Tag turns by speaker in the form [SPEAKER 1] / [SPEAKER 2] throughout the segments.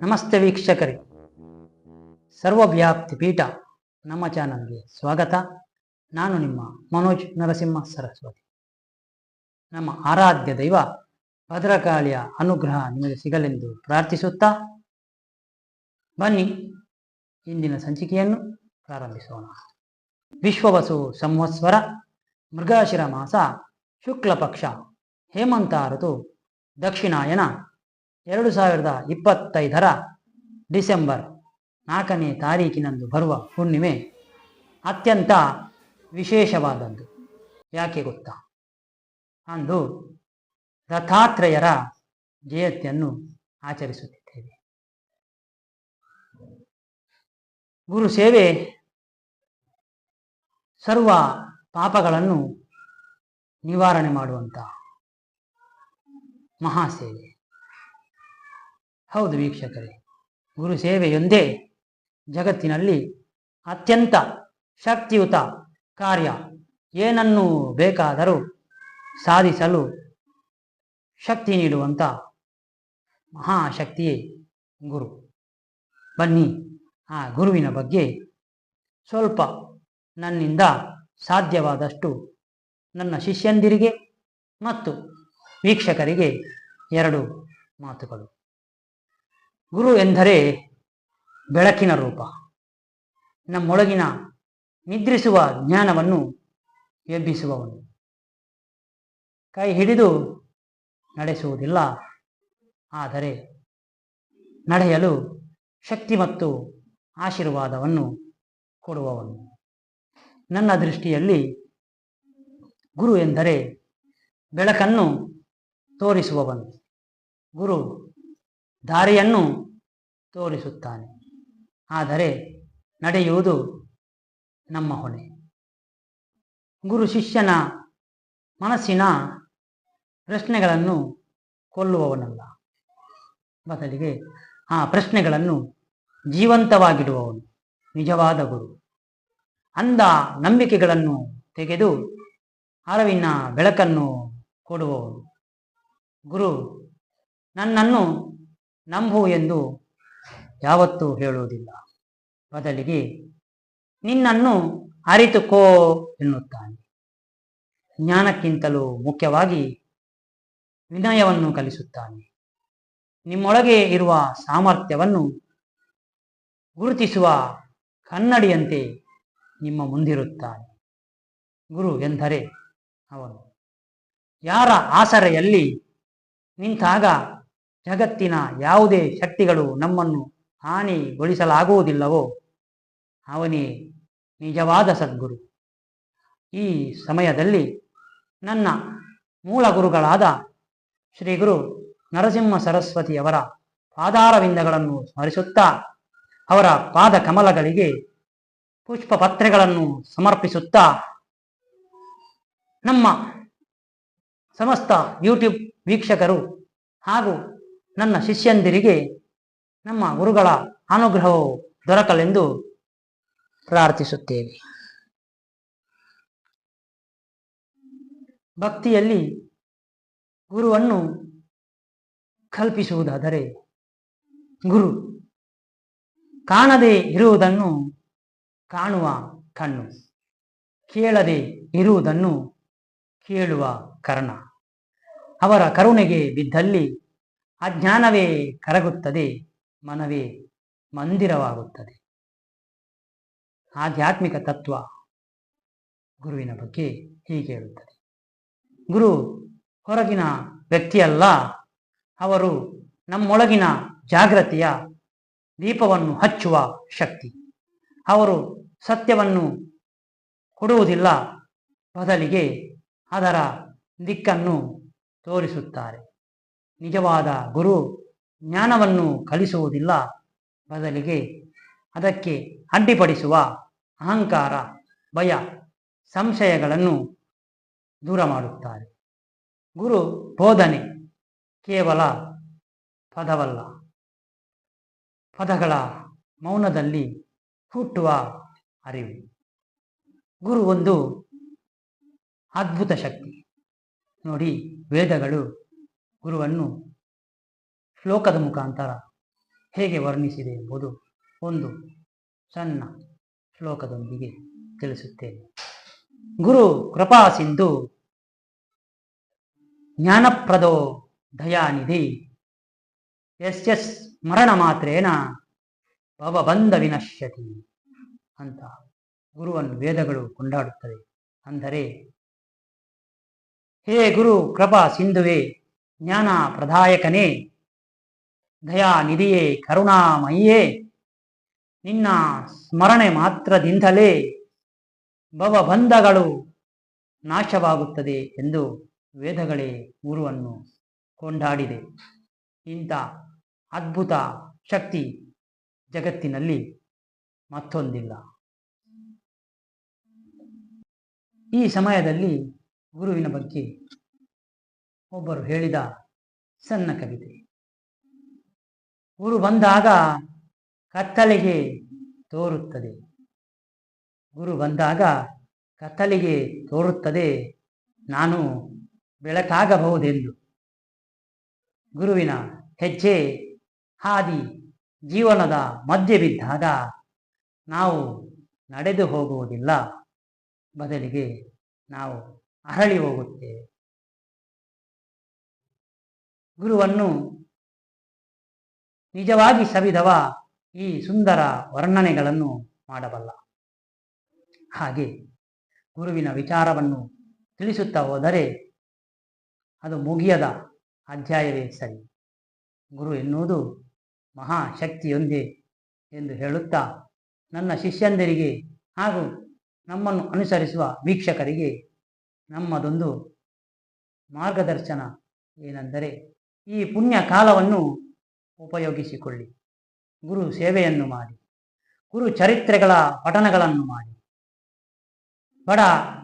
[SPEAKER 1] ನಮಸ್ತೆ ವೀಕ್ಷಕರೇ. ಸರ್ವವ್ಯಾಪ್ತಿ ಪೀಠ ನಮ್ಮ ಚಾನಲ್ಗೆ ಸ್ವಾಗತ. ನಾನು ನಿಮ್ಮ ಮನೋಜ್ ನರಸಿಂಹ ಸರಸ್ವತಿ. ನಮ್ಮ ಆರಾಧ್ಯ ದೈವ ಭದ್ರಕಾಳಿಯ ಅನುಗ್ರಹ ನಿಮಗೆ ಸಿಗಲೆಂದು ಪ್ರಾರ್ಥಿಸುತ್ತಾ ಬನ್ನಿ ಇಂದಿನ ಸಂಚಿಕೆಯನ್ನು ಪ್ರಾರಂಭಿಸೋಣ. ವಿಶ್ವವಸು ಸಂವತ್ಸರ ಮೃಗಾಶಿರ ಮಾಸ ಶುಕ್ಲ ಪಕ್ಷ ಹೇಮಂತ ಋತು ದಕ್ಷಿಣಾಯನ ಎರಡು ಸಾವಿರದ ಇಪ್ಪತ್ತೈದರ ಡಿಸೆಂಬರ್ ನಾಲ್ಕನೇ ತಾರೀಕಿನಂದು ಬರುವ ಹುಣ್ಣಿಮೆ ಅತ್ಯಂತ ವಿಶೇಷವಾದದ್ದು. ಯಾಕೆ ಗೊತ್ತಾ? ಅಂದು ದತ್ತಾತ್ರೇಯರ ಜಯಂತಿಯನ್ನು ಆಚರಿಸುತ್ತಿದ್ದೇವೆ. ಗುರು ಸೇವೆ ಸರ್ವ ಪಾಪಗಳನ್ನು ನಿವಾರಣೆ ಮಾಡುವಂತಹ ಮಹಾಸೇವೆ ಹೌದು ವೀಕ್ಷಕರೇ. ಗುರು ಸೇವೆಯೊಂದೇ ಜಗತ್ತಿನಲ್ಲಿ ಅತ್ಯಂತ ಶಕ್ತಿಯುತ ಕಾರ್ಯ. ಏನನ್ನು ಬೇಕಾದರೂ ಸಾಧಿಸಲು ಶಕ್ತಿ ನೀಡುವಂಥ ಮಹಾಶಕ್ತಿಯೇ ಗುರು. ಬನ್ನಿ, ಆ ಗುರುವಿನ ಬಗ್ಗೆ ಸ್ವಲ್ಪ ನನ್ನಿಂದ ಸಾಧ್ಯವಾದಷ್ಟು ನನ್ನ ಶಿಷ್ಯಂದಿರಿಗೆ ಮತ್ತು ವೀಕ್ಷಕರಿಗೆ ಎರಡು ಮಾತುಗಳು. ಗುರು ಎಂದರೆ ಬೆಳಕಿನ ರೂಪ. ನಮ್ಮೊಳಗಿನ ನಿದ್ರಿಸುವ ಜ್ಞಾನವನ್ನು ಎಬ್ಬಿಸುವವನು. ಕೈ ಹಿಡಿದು ನಡೆಸುವುದಿಲ್ಲ, ಆದರೆ ನಡೆಯಲು ಶಕ್ತಿ ಮತ್ತು ಆಶೀರ್ವಾದವನ್ನು ಕೊಡುವವನು. ನನ್ನ ದೃಷ್ಟಿಯಲ್ಲಿ ಗುರು ಎಂದರೆ ಬೆಳಕನ್ನು ತೋರಿಸುವವನು. ಗುರು ದಾರಿಯನ್ನು ತೋರಿಸುತ್ತಾನೆ. ಆದರೆ ನಡೆಯುವುದು ನಮ್ಮ ಹೊಣೆ. ಗುರು ಶಿಷ್ಯನ ಮನಸ್ಸಿನ ಪ್ರಶ್ನೆಗಳನ್ನು ಕೊಲ್ಲುವವನಲ್ಲ. ಬದಲಿಗೆ ಆ ಪ್ರಶ್ನೆಗಳನ್ನು ಜೀವಂತವಾಗಿಡುವವನು, ನಿಜವಾದ ಗುರು. ಅಂದ ನಂಬಿಕೆಗಳನ್ನು ತೆಗೆದು ಅರವಿನ ಬೆಳಕನ್ನು ಕೊಡುವವನು. ಗುರು, ನನ್ನನ್ನು ನಂಬು ಎಂದು ಯಾವತ್ತೂ ಹೇಳುವುದಿಲ್ಲ. ಬದಲಿಗೆ ನಿನ್ನನ್ನು ಅರಿತುಕೋ ಎನ್ನುತ್ತಾನೆ. ಜ್ಞಾನಕ್ಕಿಂತಲೂ ಮುಖ್ಯವಾಗಿ ವಿನಯವನ್ನು ಕಲಿಸುತ್ತಾನೆ. ನಿಮ್ಮೊಳಗೆ ಇರುವ ಸಾಮರ್ಥ್ಯವನ್ನು ಗುರುತಿಸುವ ಕನ್ನಡಿಯಂತೆ ನಿಮ್ಮ ಮುಂದಿರುತ್ತಾನೆ. ಗುರು ಎಂದರೆ ಅವನು. ಯಾರ ಆಸರೆಯಲ್ಲಿ ನಿಂತಾಗ ಜಗತ್ತಿನ ಯಾವುದೇ ಶಕ್ತಿಗಳು ನಮ್ಮನ್ನು ಹಾನಿಗೊಳಿಸಲಾಗುವುದಿಲ್ಲವೋ, ಅವನೇ ನಿಜವಾದ ಸದ್ಗುರು. ಈ ಸಮಯದಲ್ಲಿ ನನ್ನ ಮೂಲ ಗುರುಗಳಾದ ಶ್ರೀ ಗುರು ನರಸಿಂಹ ಸರಸ್ವತಿಯವರ ಪಾದಾರವಿಂದಗಳನ್ನು ಸ್ಮರಿಸುತ್ತಾ, ಅವರ ಪಾದ ಕಮಲಗಳಿಗೆ ಪುಷ್ಪ ಪತ್ರೆಗಳನ್ನು ಸಮರ್ಪಿಸುತ್ತಾ, ನಮ್ಮ ಸಮಸ್ತ ಯೂಟ್ಯೂಬ್ ವೀಕ್ಷಕರು ಹಾಗೂ ನನ್ನ ಶಿಷ್ಯಂದಿರಿಗೆ ನಮ್ಮ ಗುರುಗಳ ಅನುಗ್ರಹವು ದೊರಕಲೆಂದು ಪ್ರಾರ್ಥಿಸುತ್ತೇವೆ. ಭಕ್ತಿಯಲ್ಲಿ ಗುರುವನ್ನು ಕಲ್ಪಿಸುವುದಾದರೆ ಗುರು ಕಾಣದೇ ಇರುವುದನ್ನು ಕಾಣುವ ಕಣ್ಣು, ಕೇಳದೆ ಇರುವುದನ್ನು ಕೇಳುವ ಕರ್ಣ. ಅವರ ಕರುಣೆಗೆ ಬಿದ್ದಲ್ಲಿ ಅಜ್ಞಾನವೇ ಕರಗುತ್ತದೆ, ಮನವೇ ಮಂದಿರವಾಗುತ್ತದೆ. ಆಧ್ಯಾತ್ಮಿಕ ತತ್ವ ಗುರುವಿನ ಬಗ್ಗೆ ಹೀಗೆ ಹೇಳುತ್ತದೆ. ಗುರು ಹೊರಗಿನ ವ್ಯಕ್ತಿಯಲ್ಲ, ಅವರು ನಮ್ಮೊಳಗಿನ ಜಾಗೃತಿಯ ದೀಪವನ್ನು ಹಚ್ಚುವ ಶಕ್ತಿ. ಅವರು ಸತ್ಯವನ್ನು ಕೊಡುವುದಿಲ್ಲ, ಬದಲಿಗೆ ಅದರ ದಿಕ್ಕನ್ನು ತೋರಿಸುತ್ತಾರೆ. ನಿಜವಾದ ಗುರು ಜ್ಞಾನವನ್ನು ಕಲಿಸುವುದಿಲ್ಲ. ಬದಲಿಗೆ ಅದಕ್ಕೆ ಅಡ್ಡಿಪಡಿಸುವ ಅಹಂಕಾರ, ಭಯ, ಸಂಶಯಗಳನ್ನು ದೂರ ಮಾಡುತ್ತಾರೆ. ಗುರು ಬೋಧನೆ ಕೇವಲ ಪದವಲ್ಲ. ಪದಗಳ ಮೌನದಲ್ಲಿ ಹುಟ್ಟುವ ಅರಿವು. ಗುರು ಒಂದು ಅದ್ಭುತ ಶಕ್ತಿ. ನೋಡಿ ವೇದಗಳು ಗುರುವನ್ನು ಶ್ಲೋಕದ ಮುಖಾಂತರ ಹೇಗೆ ವರ್ಣಿಸಿದೆ ಎಂಬುದು ಒಂದು ಸಣ್ಣ ಶ್ಲೋಕದೊಂದಿಗೆ ತಿಳಿಸುತ್ತೇನೆ. ಗುರು ಕೃಪಾ ಸಿಂಧು, ಜ್ಞಾನಪ್ರದೋ ದಯಾನಿಧಿ ಎಸ್ ಎಸ್ ಮರಣ ಮಾತ್ರೇನ ಭವಬಂಧ ವಿನಶ್ಯತಿ ಅಂತ ಗುರುವನ್ನು ವೇದಗಳು ಕೊಂಡಾಡುತ್ತವೆ. ಅಂದರೆ, ಹೇ ಗುರು ಕೃಪಾ ಸಿಂಧುವೆ ಜ್ಞಾನ ಪ್ರದಾಯಕನೇ ದಯಾನಿಧಿಯೇ, ಕರುಣಾಮಯಿಯೇ. ನಿನ್ನ ಸ್ಮರಣೆ ಮಾತ್ರದಿಂದಲೇ ಭವಬಂಧಗಳು ನಾಶವಾಗುತ್ತದೆ ಎಂದು ವೇದಗಳೇ ಗುರುವನ್ನು ಕೊಂಡಾಡಿದೆ. ಇಂಥ ಅದ್ಭುತ ಶಕ್ತಿ ಜಗತ್ತಿನಲ್ಲಿ ಮತ್ತೊಂದಿಲ್ಲ. ಈ ಸಮಯದಲ್ಲಿ ಗುರುವಿನ ಬಗ್ಗೆ ಒಬ್ಬರು ಹೇಳಿದ ಸಣ್ಣ ಕವಿತೆ. ಗುರು ಬಂದಾಗ ಕತ್ತಲೆಗೆ ತೋರುತ್ತದೆ. ಗುರು ಬಂದಾಗ ಕತ್ತಲಿಗೆ ತೋರುತ್ತದೆ. ನಾನು ಬೆಳಕಾಗಬಹುದೆಂದು. ಗುರುವಿನ ಹೆಜ್ಜೆ ಹಾದಿ ಜೀವನದ ಮಧ್ಯೆ ಬಿದ್ದಾಗ ನಾವು ನಡೆದು ಹೋಗುವುದಿಲ್ಲ. ಬದಲಿಗೆ ನಾವು ಅರಳಿ ಹೋಗುತ್ತೇವೆ. ಗುರುವನ್ನು ನಿಜವಾಗಿ ಸವಿದವ ಈ ಸುಂದರ ವರ್ಣನೆಗಳನ್ನು ಮಾಡಬಲ್ಲ. ಹಾಗೆ ಗುರುವಿನ ವಿಚಾರವನ್ನು ತಿಳಿಸುತ್ತಾ ಹೋದರೆ ಅದು ಮುಗಿಯದ ಅಧ್ಯಾಯವೇ ಸರಿ. ಗುರು ಎನ್ನುವುದು ಮಹಾಶಕ್ತಿಯೊಂದೇ ಎಂದು ಹೇಳುತ್ತಾ ನನ್ನ ಶಿಷ್ಯಂದರಿಗೆ ಹಾಗೂ ನಮ್ಮನ್ನು ಅನುಸರಿಸುವ ವೀಕ್ಷಕರಿಗೆ ನಮ್ಮದೊಂದು ಮಾರ್ಗದರ್ಶನ ಏನೆಂದರೆ ಈ ಪುಣ್ಯ ಕಾಲವನ್ನು ಉಪಯೋಗಿಸಿಕೊಳ್ಳಿ. ಗುರು ಸೇವೆಯನ್ನು ಮಾಡಿ. ಗುರು ಚರಿತ್ರೆಗಳ ಪಠನಗಳನ್ನು ಮಾಡಿ. ಬಡ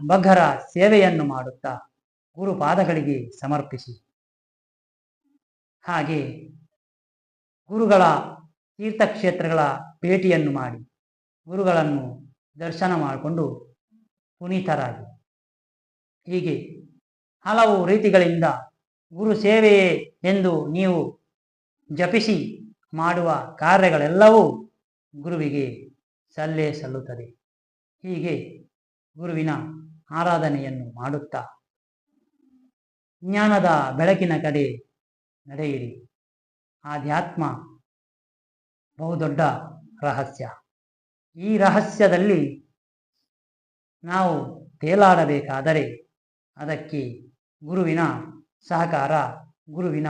[SPEAKER 1] ಬಗ್ಗರ ಸೇವೆಯನ್ನು ಮಾಡುತ್ತಾ ಗುರು ಪಾದಗಳಿಗೆ ಸಮರ್ಪಿಸಿ. ಹಾಗೆ ಗುರುಗಳ ತೀರ್ಥಕ್ಷೇತ್ರಗಳ ಭೇಟಿಯನ್ನು ಮಾಡಿ. ಗುರುಗಳನ್ನು ದರ್ಶನ ಮಾಡಿಕೊಂಡು ಪುನೀತರಾಗಿ. ಹೀಗೆ ಹಲವು ರೀತಿಗಳಿಂದ ಗುರು ಸೇವೆಯೇ ಎಂದು ನೀವು ಜಪಿಸಿ ಮಾಡುವ ಕಾರ್ಯಗಳೆಲ್ಲವೂ ಗುರುವಿಗೆ ಸಲ್ಲೆ ಸಲ್ಲುತ್ತದೆ. ಹೀಗೆ ಗುರುವಿನ ಆರಾಧನೆಯನ್ನು ಮಾಡುತ್ತಾ ಜ್ಞಾನದ ಬೆಳಕಿನ ಕಡೆ ನಡೆಯಿರಿ. ಆಧ್ಯಾತ್ಮ ಬಹುದೊಡ್ಡ ರಹಸ್ಯ. ಈ ರಹಸ್ಯದಲ್ಲಿ ನಾವು ತೇಲಾಡಬೇಕಾದರೆ ಅದಕ್ಕೆ ಗುರುವಿನ ಸಹಕಾರ, ಗುರುವಿನ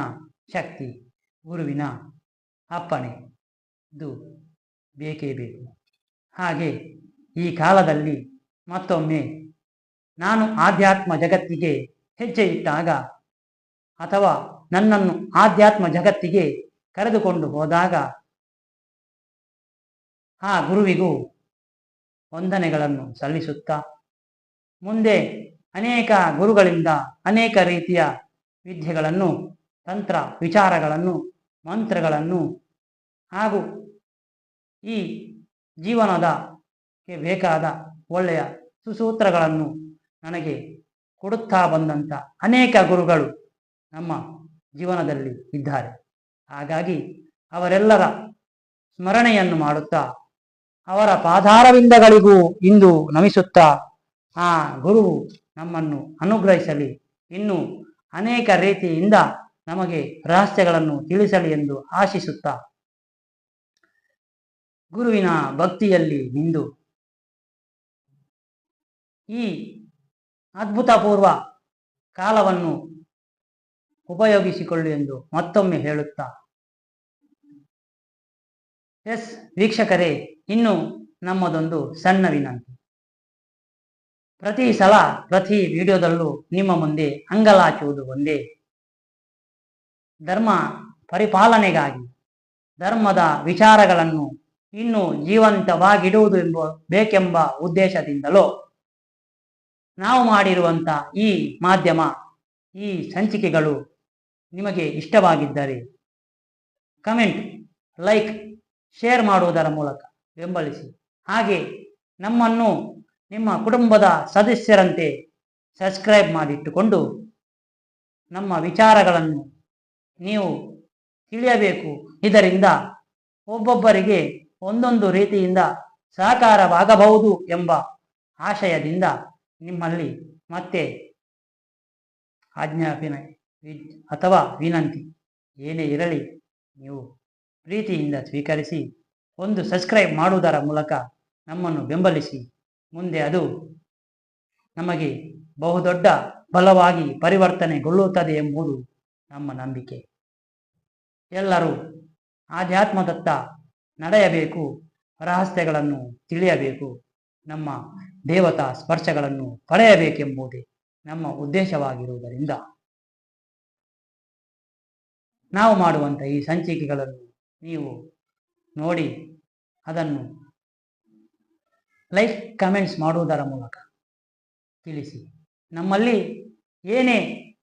[SPEAKER 1] ಶಕ್ತಿ, ಗುರುವಿನ ಅಪ್ಪಣೆ. ಇದು ಬೇಕೇ ಬೇಕು. ಹಾಗೆ ಈ ಕಾಲದಲ್ಲಿ ಮತ್ತೊಮ್ಮೆ ನಾನು ಆಧ್ಯಾತ್ಮ ಜಗತ್ತಿಗೆ ಹೆಜ್ಜೆ ಇಟ್ಟಾಗ ಅಥವಾ ನನ್ನನ್ನು ಆಧ್ಯಾತ್ಮ ಜಗತ್ತಿಗೆ ಕರೆದುಕೊಂಡು ಹೋದಾಗ ಆ ಗುರುವಿಗೂ ವಂದನೆಗಳನ್ನು ಸಲ್ಲಿಸುತ್ತಾ ಮುಂದೆ ಅನೇಕ ಗುರುಗಳಿಂದ ಅನೇಕ ರೀತಿಯ ವಿದ್ಯೆಗಳನ್ನು, ತಂತ್ರ, ವಿಚಾರಗಳನ್ನು, ಮಂತ್ರಗಳನ್ನು ಹಾಗೂ ಈ ಜೀವನದ ಕ್ಕೆ ಬೇಕಾದ ಒಳ್ಳೆಯ ಸುಸೂತ್ರಗಳನ್ನು ನನಗೆ ಕೊಡುತ್ತಾ ಬಂದಂಥ ಅನೇಕ ಗುರುಗಳು ನಮ್ಮ ಜೀವನದಲ್ಲಿ ಇದ್ದಾರೆ. ಹಾಗಾಗಿ ಅವರೆಲ್ಲರ ಸ್ಮರಣೆಯನ್ನು ಮಾಡುತ್ತಾ, ಅವರ ಪಾದಾರವಿಂದಗಳಿಗೂ ಇಂದು ನಮಿಸುತ್ತಾ, ಆ ಗುರು ನಮ್ಮನ್ನು ಅನುಗ್ರಹಿಸಲಿ. ಇನ್ನು ಅನೇಕ ರೀತಿಯಿಂದ ನಮಗೆ ರಹಸ್ಯಗಳನ್ನು ತಿಳಿಸಲಿ ಎಂದು ಆಶಿಸುತ್ತಾ ಗುರುವಿನ ಭಕ್ತಿಯಲ್ಲಿ ನಿಂದು. ಈ ಅದ್ಭುತಪೂರ್ವ ಕಾಲವನ್ನು ಉಪಯೋಗಿಸಿಕೊಳ್ಳಿ ಎಂದು ಮತ್ತೊಮ್ಮೆ ಹೇಳುತ್ತಾ. ಎಸ್ ವೀಕ್ಷಕರೇ, ಇನ್ನು ನಮ್ಮದೊಂದು ಸಣ್ಣ ವಿನಂತಿ. ಪ್ರತಿ ಸಲ, ಪ್ರತಿ ವಿಡಿಯೋದಲ್ಲೂ ನಿಮ್ಮ ಮುಂದೆ ಅಂಗಲಾಚುವುದು ಒಂದೇ. ಧರ್ಮ ಪರಿಪಾಲನೆಗಾಗಿ, ಧರ್ಮದ ವಿಚಾರಗಳನ್ನು ಇನ್ನೂ ಜೀವಂತವಾಗಿಡುವುದು ಎಂಬ, ಬೇಕೆಂಬ ಉದ್ದೇಶದಿಂದಲೋ, ನಾವು ಮಾಡಿರುವಂಥ ಈ ಮಾಧ್ಯಮ, ಈ ಸಂಚಿಕೆಗಳು ನಿಮಗೆ ಇಷ್ಟವಾಗಿದ್ದರೆ, ಕಮೆಂಟ್, ಲೈಕ್, ಶೇರ್ ಮಾಡುವುದರ ಮೂಲಕ ಬೆಂಬಲಿಸಿ. ಹಾಗೆ ನಮ್ಮನ್ನು ನಿಮ್ಮ ಕುಟುಂಬದ ಸದಸ್ಯರಂತೆ ಸಬ್ಸ್ಕ್ರೈಬ್ ಮಾಡಿಟ್ಟುಕೊಂಡು ನಮ್ಮ ವಿಚಾರಗಳನ್ನು ನೀವು ತಿಳಿಯಬೇಕು. ಇದರಿಂದ ಒಬ್ಬೊಬ್ಬರಿಗೆ ಒಂದೊಂದು ರೀತಿಯಿಂದ ಸಹಕಾರವಾಗಬಹುದು ಎಂಬ ಆಶಯದಿಂದ ನಿಮ್ಮಲ್ಲಿ ಮತ್ತೆ ಆಜ್ಞಾಪಿನ ಅಥವಾ ವಿನಂತಿ ಏನೇ ಇರಲಿ ನೀವು ಪ್ರೀತಿಯಿಂದ ಸ್ವೀಕರಿಸಿ, ಒಂದು ಸಬ್ಸ್ಕ್ರೈಬ್ ಮಾಡುವುದರ ಮೂಲಕ ನಮ್ಮನ್ನು ಬೆಂಬಲಿಸಿ. ಮುಂದೆ ಅದು ನಮಗೆ ಬಹುದೊಡ್ಡ ಬಲವಾಗಿ ಪರಿವರ್ತನೆಗೊಳ್ಳುತ್ತದೆ ಎಂಬುದು ನಮ್ಮ ನಂಬಿಕೆ. ಎಲ್ಲರೂ ಆಧ್ಯಾತ್ಮದತ್ತ ನಡೆಯಬೇಕು, ರಹಸ್ಯಗಳನ್ನು ತಿಳಿಯಬೇಕು, ನಮ್ಮ ದೇವತಾ ಸ್ಪರ್ಶಗಳನ್ನು ಪಡೆಯಬೇಕೆಂಬುದೇ ನಮ್ಮ ಉದ್ದೇಶವಾಗಿರುವುದರಿಂದ. ನಾವು ಮಾಡುವಂಥ ಈ ಸಂಚಿಕೆಗಳನ್ನು ನೀವು ನೋಡಿ, ಅದನ್ನು ಲೈಕ್ ಕಮೆಂಟ್ಸ್ ಮಾಡುವುದರ ಮೂಲಕ ತಿಳಿಸಿ. ನಮ್ಮಲ್ಲಿ ಏನೇ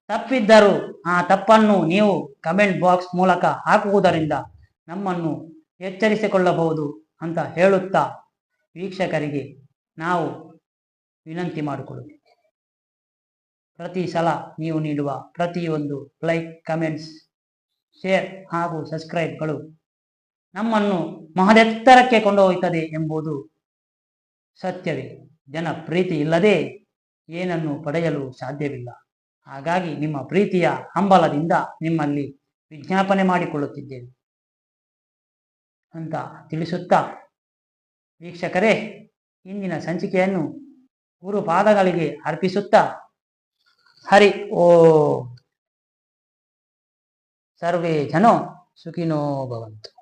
[SPEAKER 1] ತಪ್ಪಿದ್ದರೂ ಆ ತಪ್ಪನ್ನು ನೀವು ಕಮೆಂಟ್ ಬಾಕ್ಸ್ ಮೂಲಕ ಹಾಕುವುದರಿಂದ ನಮ್ಮನ್ನು ಎಚ್ಚರಿಸಿಕೊಳ್ಳಬಹುದು ಅಂತ ಹೇಳುತ್ತಾ ವೀಕ್ಷಕರಿಗೆ ನಾವು ವಿನಂತಿ ಮಾಡಿಕೊಳ್ಳುತ್ತೇವೆ. ಪ್ರತಿ ಸಲ ನೀವು ನೀಡುವ ಪ್ರತಿಯೊಂದು ಲೈಕ್, ಕಮೆಂಟ್ಸ್, ಶೇರ್ ಹಾಗೂ ಸಬ್ಸ್ಕ್ರೈಬ್ಗಳು ನಮ್ಮನ್ನು ಮಹದೆತ್ತರಕ್ಕೆ ಕೊಂಡೋಗುತ್ತದೆ ಎಂಬುದು ಸತ್ಯವೇ. ಜನ ಪ್ರೀತಿ ಇಲ್ಲದೆ ಏನನ್ನು ಪಡೆಯಲು ಸಾಧ್ಯವಿಲ್ಲ. ಹಾಗಾಗಿ ನಿಮ್ಮ ಪ್ರೀತಿಯ ಹಂಬಲದಿಂದ ನಿಮ್ಮಲ್ಲಿ ವಿಜ್ಞಾಪನೆ ಮಾಡಿಕೊಳ್ಳುತ್ತಿದ್ದೇವೆ ಅಂತ ತಿಳಿಸುತ್ತಾ, ವೀಕ್ಷಕರೇ, ಇಂದಿನ ಸಂಚಿಕೆಯನ್ನು ಗುರುಪಾದಗಳಿಗೆ ಅರ್ಪಿಸುತ್ತಾ, ಹರಿ ಓ. ಸರ್ವೇ ಜನೋ ಸುಖಿನೋ ಭವಂತು.